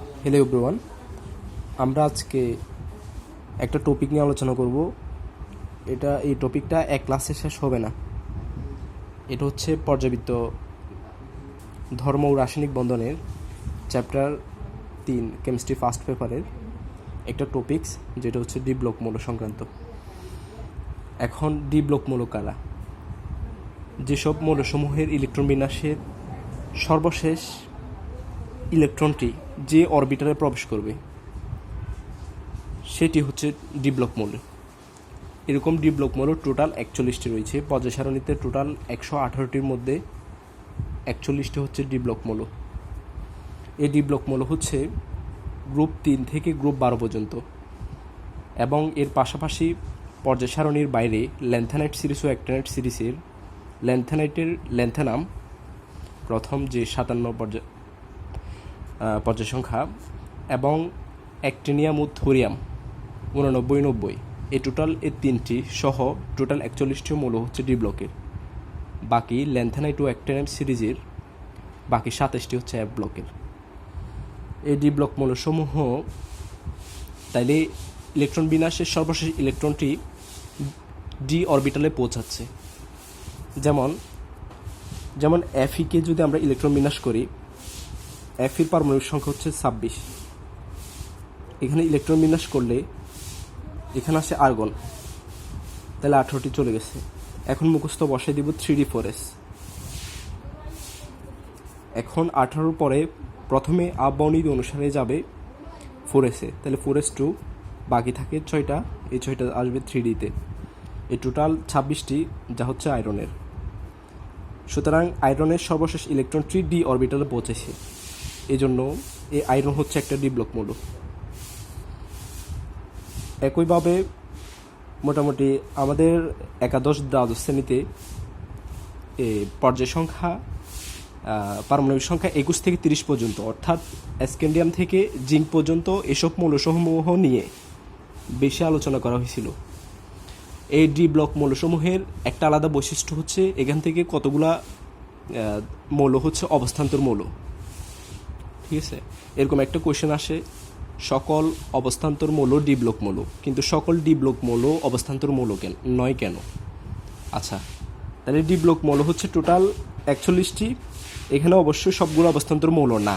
Hello everyone আমরা আজকে একটা টপিক নিয়ে আলোচনা করব। এটা, এই টপিকটা এক ক্লাসে শেষ হবে না। এটা হচ্ছে পর্যাবৃত্ত ধর্ম ও রাসায়নিক বন্ধনের চ্যাপ্টার তিন কেমিস্ট্রি ফার্স্ট পেপারের একটা টপিকস যেটা হচ্ছে ডি মৌল সংক্রান্ত। এখন ডি মৌল কারা? যেসব মৌলসমূহের ইলেকট্রন বিন্যাসের সর্বশেষ ইলেকট্রনটি যে অরবিটারে প্রবেশ করবে, সেটি হচ্ছে ডি ব্লক মৌল। এরকম ডি ব্লক মৌল টোটাল একচল্লিশটি রয়েছে। পর্যায় সারণীতে টোটাল একশো আঠারোটির মধ্যে একচল্লিশটি হচ্ছে ডি ব্লক মৌল। এই ডি ব্লক মৌল হচ্ছে গ্রুপ তিন থেকে গ্রুপ বারো পর্যন্ত এবং এর পাশাপাশি পর্যায় সারণীর বাইরে ল্যান্থানাইট সিরিজ ও অ্যাক্টানাইট সিরিজের ল্যান্থানাইটের ল্যান্থানাম প্রথম যে সাতান্ন পর্যায় পর্যায় সংখ্যা এবং অ্যাক্টিনিয়াম ও থোরিয়াম, উননব্বই নব্বই। এই টোটাল এই তিনটি সহ টোটাল একচল্লিশটি মৌল হচ্ছে ডি ব্লকের। বাকি ল্যান্থানাইট ও অ্যাক্টিনিয়াম সিরিজের বাকি সাতাশটি হচ্ছে অ্যাপ ব্লকের। এই ডি ব্লক মৌলসমূহ, তাইলে ইলেকট্রন বিন্যাসের সর্বশেষ ইলেকট্রনটি ডি অরবিটালে পৌঁছাচ্ছে। যেমন যেমন এফইকে যদি আমরা ইলেকট্রন বিন্যাস করি এফির পারমাণবিক সংখ্যা হচ্ছে ছাব্বিশ। এখানে ইলেকট্রন বিন্যাস করলে এখানে আসে আর্গন। তাহলে আঠারোটি চলে গেছে। এখন মুখস্থ বসাই দিব থ্রি ডি ফোর এখন আঠারোর পরে প্রথমে বাউন্ডারি অনুসারে যাবে ফোর এসে তাহলে ফোর টু বাকি থাকে ছয়টা। এই ছয়টা আসবে থ্রি ডিতে এই টোটাল ছাব্বিশটি যা হচ্ছে আয়রনের। সুতরাং আয়রনের সর্বশেষ ইলেকট্রনটি ডি অরবিটালে পৌঁছেছে। এজন্য এই আয়রন হচ্ছে একটা ডি ব্লক মৌল একইভাবে মোটামুটি আমাদের একাদশ দ্বাদশ শ্রেণীতে এ, পর্যায় সংখ্যা পারমাণবিক সংখ্যা একুশ থেকে তিরিশ পর্যন্ত অর্থাৎ স্ক্যান্ডিয়াম থেকে জিঙ্ক পর্যন্ত এসব মৌলসমূহ নিয়ে বেশি আলোচনা করা হয়েছিল। এই ডি ব্লক মৌলসমূহের একটা আলাদা বৈশিষ্ট্য হচ্ছে এখান থেকে কতগুলা মৌল হচ্ছে অবস্থান্তর মৌল। ঠিক আছে এরকম একটা কোয়েশ্চেন আসে, সকল অবস্থান্তর মৌল ডি ব্লক মৌল। কিন্তু সকল ডি ব্লক মৌল অবস্থান্তর মৌল কেন? নয় কেন? আচ্ছা তাহলে ডি ব্লক মৌল হচ্ছে টোটাল একচল্লিশটি। এখানে অবশ্যই সবগুলো অবস্থান্তর মৌল না।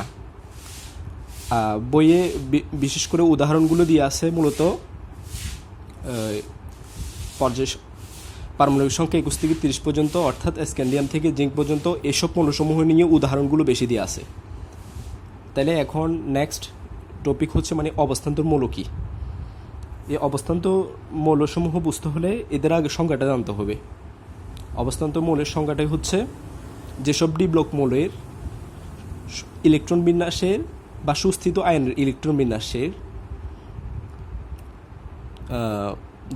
বইয়ে বিশেষ করে উদাহরণগুলো দিয়ে আছে মূলত পর্যায় পারমাণবিক সংখ্যা একুশ থেকে তিরিশ পর্যন্ত, অর্থাৎ স্ক্যান্ডিয়াম থেকে জিঙ্ক পর্যন্ত এসব মৌলসমূহ নিয়ে উদাহরণগুলো বেশি দিয়ে আছে। তাহলে এখন নেক্সট টপিক হচ্ছে মানে অবস্থান্তর মৌল কী? এই অবস্থান্তর মৌলসমূহ বুঝতে হলে এদের আগে সংজ্ঞাটা জানতে হবে। অবস্থান্তর মৌলের সংজ্ঞাটাই হচ্ছে যেসব ডি ব্লক মৌলের ইলেকট্রন বিন্যাসের বা সুস্থিত আয়নের ইলেকট্রন বিন্যাসের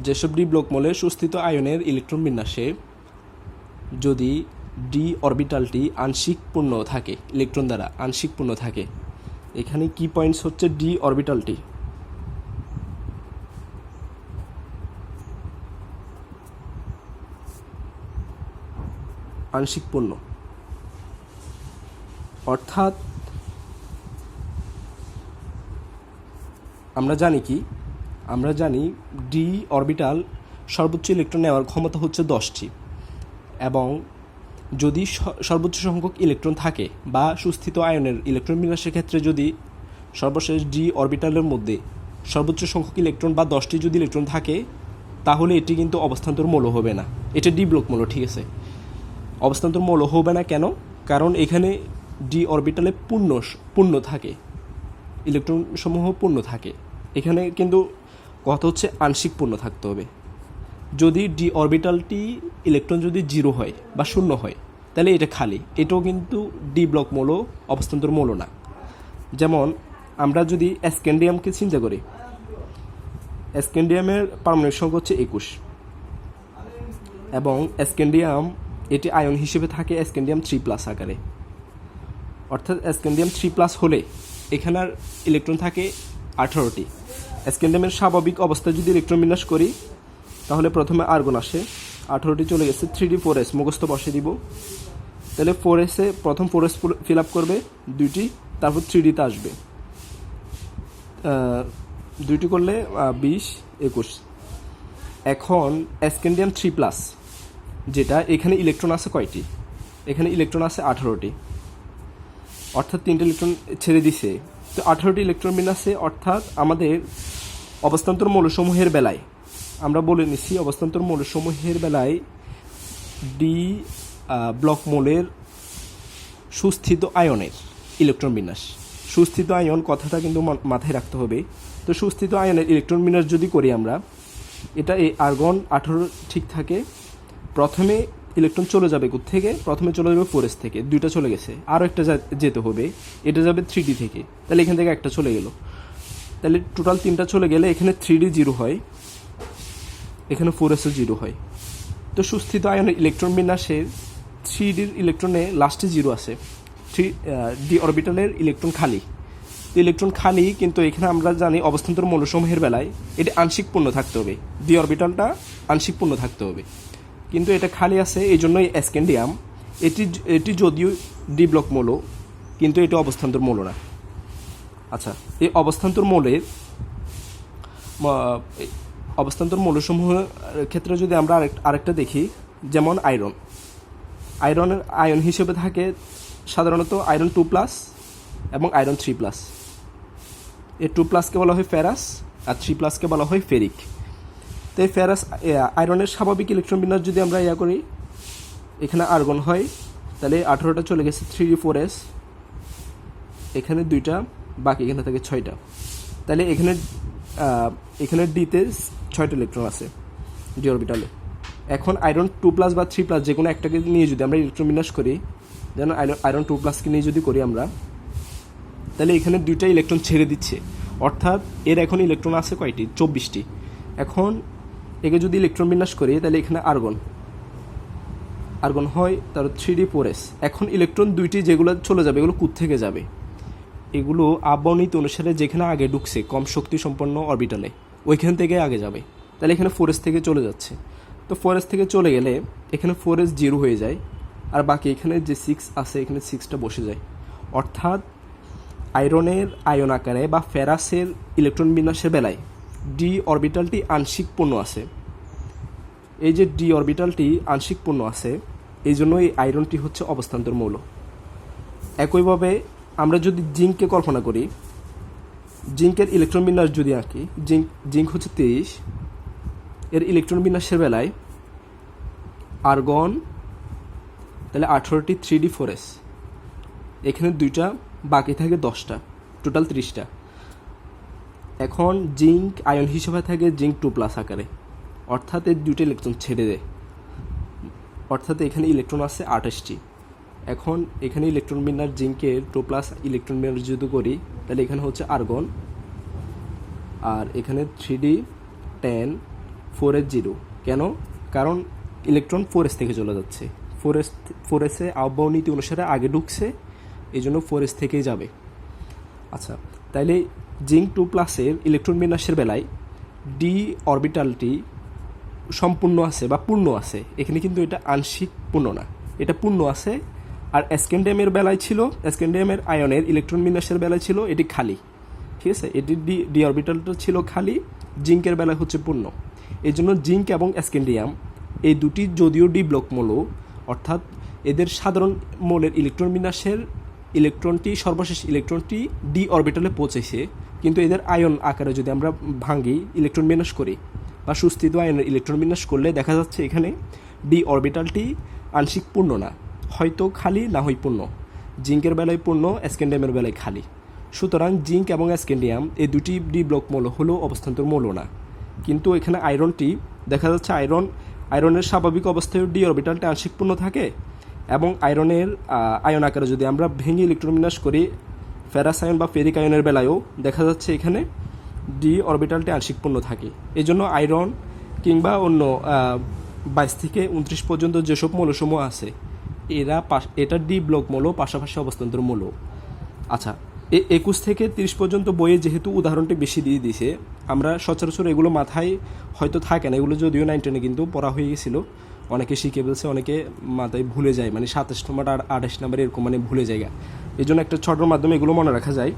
যেসব ডি ব্লক মৌলের সুস্থিত আয়নের ইলেকট্রন বিন্যাসে যদি ডি অরবিটালটি আংশিক পূর্ণ থাকে, ইলেকট্রন দ্বারা আংশিক পূর্ণ থাকে এখানে কি পয়েন্টস হচ্ছে ডি অরবিটালটি আংশিক পণ্য। অর্থাৎ আমরা জানি কি? আমরা জানি ডি অরবিটাল সর্বোচ্চ ইলেকট্রন নেওয়ার ক্ষমতা হচ্ছে দশটি এবং যদি সর্বোচ্চ সংখ্যক ইলেকট্রন থাকে বা সুস্থিত আয়নের ইলেকট্রন বিন্যাসের ক্ষেত্রে যদি সর্বশেষ ডি অরবিটালের মধ্যে সর্বোচ্চ সংখ্যক ইলেকট্রন বা দশটি যদি ইলেকট্রন থাকে, তাহলে এটি কিন্তু অবস্থান্তর মৌল হবে না। এটা ডি ব্লক মৌল, ঠিক আছে? অবস্থান্তর মৌল হবে না কেন? কারণ এখানে ডি অরবিটালে পূর্ণ পূর্ণ থাকে। ইলেকট্রন সমূহ পূর্ণ থাকে। এখানে কিন্তু কথা হচ্ছে আংশিক পূর্ণ থাকতে হবে। যদি ডি অরবিটালটি ইলেকট্রন যদি জিরো হয় বা শূন্য হয়, তাহলে এটা খালি। এটাও কিন্তু ডি ব্লক মৌল, অবস্থান্তর মৌল না। যেমন, আমরা যদি স্ক্যান্ডিয়ামকে চিন্তা করি স্ক্যান্ডিয়ামের পারমাণবিক সংখ্যা হচ্ছে একুশ। এবং স্ক্যান্ডিয়াম এটি আয়ন হিসেবে থাকে স্ক্যান্ডিয়াম থ্রি প্লাস আকারে। অর্থাৎ স্ক্যান্ডিয়াম থ্রি প্লাস হলে এখানের ইলেকট্রন থাকে আঠারোটি। স্ক্যান্ডিয়ামের স্বাভাবিক অবস্থায় যদি ইলেকট্রন বিন্যাস করি তাহলে প্রথমে আর্গন আসে। আঠারোটি চলে গেছে থ্রি ডি ফোর এস মুখস্থ বসে দিব। তাহলে ফোর এসে প্রথম ফোর এস ফিল আপ করবে, দুইটি, তারপর থ্রি ডিতে আসবে। দুইটি করলে বিশ, একুশ। এখন অ্যাসকেন্ডিয়াম থ্রি প্লাস যেটা এখানে ইলেকট্রন আছে কয়টি? এখানে ইলেকট্রন আছে আঠারোটি। অর্থাৎ তিনটে ইলেকট্রন ছেড়ে দিছে। তো আঠারোটি ইলেকট্রন বিন্যাসে অর্থাৎ আমাদের অবস্থান্তর মৌলসমূহের বেলায়। আমরা বলে নিচ্ছি অবস্থান্তর মৌলসমূহের বেলায় ডি ব্লক মোলের সুস্থিত আয়নের ইলেকট্রন বিন্যাস। সুস্থিত আয়ন কথাটা কিন্তু মাথায় রাখতে হবে। তো সুস্থিত আয়নের ইলেকট্রন বিন্যাস যদি করি আমরা, এটা এই আর্গন আঠারো ঠিক থাকে। প্রথমে ইলেকট্রন চলে যাবে থেকে প্রথমে চলে যাবে ফোরেস থেকে। দুইটা চলে গেছে। আরও একটা যেতে হবে। এটা যাবে থ্রি থেকে। তাহলে এখান থেকে একটা চলে গেল। তাহলে টোটাল তিনটা চলে গেলে এখানে থ্রি জিরো হয়। এখানে ফোর এসও জিরো হয়। তো সুস্থিত আয়নের ইলেকট্রন বিন্যাসের থ্রি ডির ইলেকট্রনে লাস্টে জিরো আছে। থ্রি ডি অরবিটালের ইলেকট্রন খালি। ইলেকট্রন খালি, কিন্তু এখানে আমরা জানি অবস্থান্তর মৌলসমূহের বেলায় এটি আংশিক পূর্ণ থাকতে হবে। ডি অরবিটালটা আংশিক পূর্ণ থাকতে হবে। কিন্তু এটা খালি আছে এই জন্যই অ্যাসকেন্ডিয়াম এটি এটি যদিও ডি ব্লক মৌল, কিন্তু এটা অবস্থান্তর মৌল না। আচ্ছা এই অবস্থান্তর মৌলের অবস্থান্তর মৌলসমূহের ক্ষেত্রে যদি আমরা আরেক, আরেকটা দেখি, যেমন আয়রন। আয়রনের আয়ন হিসেবে থাকে সাধারণত আয়রন টু প্লাস এবং আয়রন থ্রি প্লাস। এই টু প্লাসকে বলা হয় ফেরাস আর থ্রি প্লাসকে বলা হয় ফেরিক। তো এই ফেরাস আয়রনের স্বাভাবিক ইলেকট্রন বিন্যাস যদি আমরা ইয়া করি, এখানে আর্গন হয়, তাহলে আঠারোটা চলে গেছে থ্রি ফোর এস। এখানে দুইটা, বাকি এখানে থাকে ছয়টা। তাহলে এখানে এখানে ডিতে ছয়টা ইলেকট্রন আছে ডি অরবিটালে এখন আয়রন টু প্লাস বা থ্রি প্লাস যে কোনো একটাকে নিয়ে যদি আমরা ইলেকট্রন বিন্যাস করি যেন আয়রন আয়রন টু প্লাসকে নিয়ে যদি করি আমরা, তাহলে এখানে দুইটা ইলেকট্রন ছেড়ে দিচ্ছে। অর্থাৎ এর এখন ইলেকট্রন আছে কয়টি? চব্বিশটি। এখন একে যদি ইলেকট্রন বিন্যাস করি, তাহলে এখানে আর্গন আর্গন হয় তার থ্রি ডি ফোর এস এখন ইলেকট্রন দুইটি যেগুলো চলে যাবে, এগুলো কুত থেকে যাবে? এগুলো আবনীত অনুসারে যেখানে আগে ঢুকছে, কম শক্তি সম্পন্ন অরবিটালে ওইখান থেকে আগে যাবে। তাহলে এখানে ফোরেস থেকে চলে যাচ্ছে। তো ফোরেস থেকে চলে গেলে এখানে ফোরেস জিরো হয়ে যায় আর বাকি এখানে যে সিক্স আছে, এখানে সিক্সটা বসে যায়। অর্থাৎ আয়রনের আয়ন আকারে বা ফেরাসের ইলেকট্রন বিন্যাসের বেলায় ডি অরবিটালটি আংশিক পূর্ণ আছে। এই যে ডি অরবিটালটি আংশিক পূর্ণ আছে, এই জন্য এই আয়রনটি হচ্ছে অবস্থান্তর মৌল। একইভাবে আমরা যদি জিঙ্ককে কল্পনা করি জিঙ্কের ইলেকট্রন বিন্যাস যদি আঁকি, জিঙ্ক জিঙ্ক হচ্ছে তেইশ, এর ইলেকট্রন বিন্যাসের বেলায় আর্গন, তাহলে আঠেরোটি থ্রি ডি ফোর এস এখানে দুইটা, বাকি থাকে দশটা টোটাল ত্রিশটা। এখন জিঙ্ক আয়ন হিসেবে থাকে জিঙ্ক টু প্লাস আকারে। অর্থাৎ এর দুইটা ইলেকট্রন ছেড়ে দেয়। অর্থাৎ এখানে ইলেকট্রন আছে আঠাশটি। এখন এখানে ইলেকট্রন বিন্যাস জিঙ্কের টু প্লাস ইলেকট্রন বিন্যাস যদি করি তাহলে এখানে হচ্ছে আর্গন আর এখানে three D ten four S zero কেন? কারণ ইলেকট্রন ফোর এস থেকে চলে যাচ্ছে। ফোর এস ফোর এসে আবহাওয়া নীতি অনুসারে আগে ঢুকছে এই জন্য ফোর এস থেকেই যাবে। আচ্ছা তাইলে জিঙ্ক টু প্লাসের ইলেকট্রন বিন্যাসের বেলায় ডি অরবিটালটি সম্পূর্ণ আছে বা পূর্ণ আছে। এখানে কিন্তু এটা আংশিক পূর্ণ না। এটা পূর্ণ আছে আর অ্যাসকেন্ডিয়ামের বেলায় ছিল অ্যাসকেন্ডিয়ামের আয়নের ইলেকট্রন বিন্যাসের বেলায় ছিল, এটি খালি। ঠিক আছে? এটি ডি ডি অরবিটালটা ছিল খালি, জিঙ্কের বেলায় হচ্ছে পূর্ণ। এই জন্য জিঙ্ক এবং অ্যাসকেন্ডিয়াম এই দুটি যদিও ডি ব্লক মৌল, অর্থাৎ এদের সাধারণ মৌলের ইলেকট্রন বিন্যাসের ইলেকট্রনটি সর্বশেষ ইলেকট্রনটি ডি অরবিটালে পৌঁছেছে, কিন্তু এদের আয়ন আকারে যদি আমরা ভাঙি ইলেকট্রন বিন্যাস করি বা সুস্থিত আয়নের ইলেকট্রন বিন্যাস করলে দেখা যাচ্ছে এখানে ডি অরবিটালটি আংশিক পূর্ণ না। হয়তো খালি না হয় পূর্ণ। জিঙ্কের বেলায় পূর্ণ অ্যাসকেন্ডিয়ামের বেলায় খালি। সুতরাং জিঙ্ক এবং অ্যাসকেন্ডিয়াম এই দুটি ডি ব্লক মৌল হলেও অবস্থান্তর মৌল না। কিন্তু এখানে আয়রনটি দেখা যাচ্ছে আয়রন, আয়রনের স্বাভাবিক অবস্থায় ডি অরবিটালটা আংশিক পূর্ণ থাকে এবং আয়রনের আয়ন আকারে যদি আমরা ভেঙে ইলেকট্রন করি, ফেরাস আয়ন বা ফেরিক আয়নের বেলায়ও দেখা যাচ্ছে এখানে ডি অরবিটালটি আংশিক পূর্ণ থাকে। এই জন্য আয়রন কিংবা অন্য বাইশ থেকে উনত্রিশ পর্যন্ত যেসব মৌলসমূহ আছে এরা এটা ডি ব্লক মৌল, পাশাপাশি অবস্থান্তর মৌল। আচ্ছা এ একুশ থেকে তিরিশ পর্যন্ত বইয়ে যেহেতু উদাহরণটি বেশি দিয়ে দিছে আমরা সচরাচর এগুলো মাথায় হয়তো থাকে না, এগুলো যদিও নাইন টেনে কিন্তু পড়া হয়ে গেছিল। অনেকে শিখে ফেলছে, অনেকে মাথায় ভুলে যায় মানে সাতাশ নম্বর আর আঠাশ নম্বর এরকম মানে ভুলে যায়। এই জন্য একটা ছটার মাধ্যমে এগুলো মনে রাখা যায়।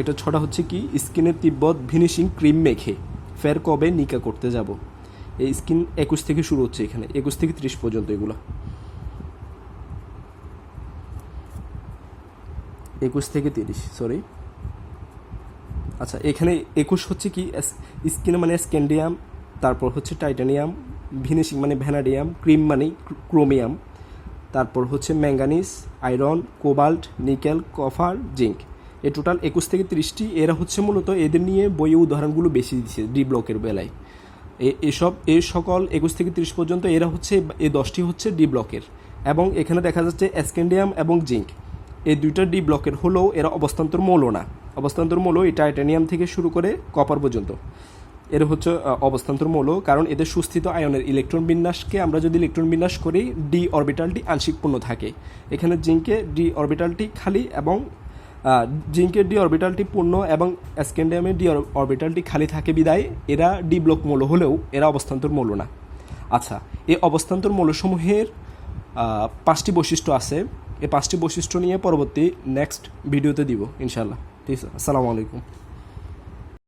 একটা ছটা হচ্ছে কি স্কিনের তিব্বত ফিনিশিং ক্রিম মেখে ফের কবে নিকা করতে যাব। এই স্কিন একুশ থেকে শুরু হচ্ছে এখানে, একুশ থেকে ত্রিশ পর্যন্ত এগুলো। একুশ থেকে তিরিশ সরি আচ্ছা এখানে একুশ হচ্ছে কি স্কিন মানে স্ক্যান্ডিয়াম তারপর হচ্ছে টাইটানিয়াম ভিনিশিং মানে ভ্যানাডিয়াম, ক্রিম মানে ক্রোমিয়াম, তারপর হচ্ছে manganese, iron, cobalt, nickel, copper, zinc. এ টোটাল একুশ থেকে তিরিশটি, এরা হচ্ছে মূলত এদের নিয়ে বইয়ে উদাহরণগুলো বেশি দিচ্ছে ডি ব্লকের বেলায়। এ- এসব, এ সকল একুশ থেকে তিরিশ পর্যন্ত এরা হচ্ছে, এ দশটি হচ্ছে ডি ব্লকের। এবং এখানে দেখা যাচ্ছে অ্যাসকেন্ডিয়াম এবং জিঙ্ক। এই দুইটা ডি ব্লকের হলেও এরা অবস্থান্তর মৌল না। অবস্থান্তর মৌল এই টাইটানিয়াম থেকে শুরু করে কপার পর্যন্ত। এর হচ্ছে অবস্থান্তর মৌল, কারণ এদের সুস্থিত আয়নের ইলেকট্রন বিন্যাসকে আমরা যদি ইলেকট্রন বিন্যাস করি ডি অরবিটালটি আংশিক পূর্ণ থাকে। এখানে জিঙ্কে ডি অরবিটালটি খালি এবং জিঙ্কের ডি অরবিটালটি পূর্ণ এবং অ্যাসকেন্ডিয়ামের ডি অরবিটালটি খালি থাকে বিদায়। এরা ডি ব্লক মৌল হলেও এরা অবস্থান্তর মৌল না। আচ্ছা এই অবস্থান্তর মৌলসমূহের পাঁচটি বৈশিষ্ট্য আছে। এই পাঁচটি বৈশিষ্ট্য নিয়ে পরবর্তী নেক্সট ভিডিওতে দিব ইনশাল্লাহ ঠিক আছে আসসালামু আলাইকুম।